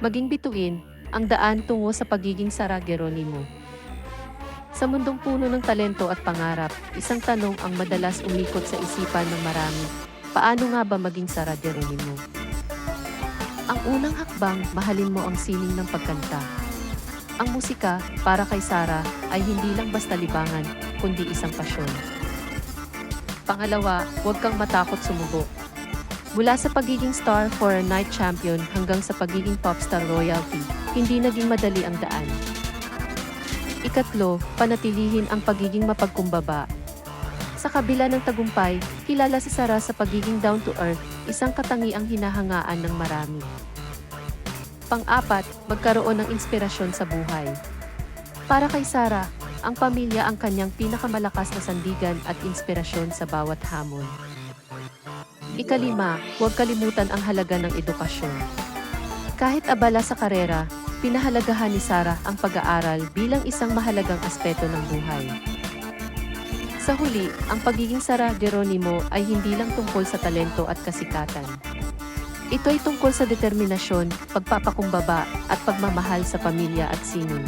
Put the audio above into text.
Maging bituin, ang daan tungo sa pagiging Sara Geronimo. Sa mundong puno ng talento at pangarap, isang tanong ang madalas umikot sa isipan ng marami. Paano nga ba maging Sara Geronimo? Ang unang hakbang, mahalin mo ang sining ng pagkanta. Ang musika, para kay Sara, ay hindi lang basta libangan, kundi isang pasyon. Pangalawa, huwag kang matakot sumubok. Mula sa pagiging star for a night champion hanggang sa pagiging popstar royalty, hindi naging madali ang daan. Ikatlo, panatilihin ang pagiging mapagkumbaba. Sa kabila ng tagumpay, kilala si Sara sa pagiging down to earth, isang katangiang hinahangaan ng marami. Pang-apat, magkaroon ng inspirasyon sa buhay. Para kay Sara, ang pamilya ang kanyang pinakamalakas na sandigan at inspirasyon sa bawat hamon. Ikalima, huwag kalimutan ang halaga ng edukasyon. Kahit abala sa karera, pinahalagahan ni Sarah ang pag-aaral bilang isang mahalagang aspeto ng buhay. Sa huli, ang pagiging Sara Geronimo ay hindi lang tungkol sa talento at kasikatan. Ito ay tungkol sa determinasyon, pagpapakumbaba, at pagmamahal sa pamilya at sining.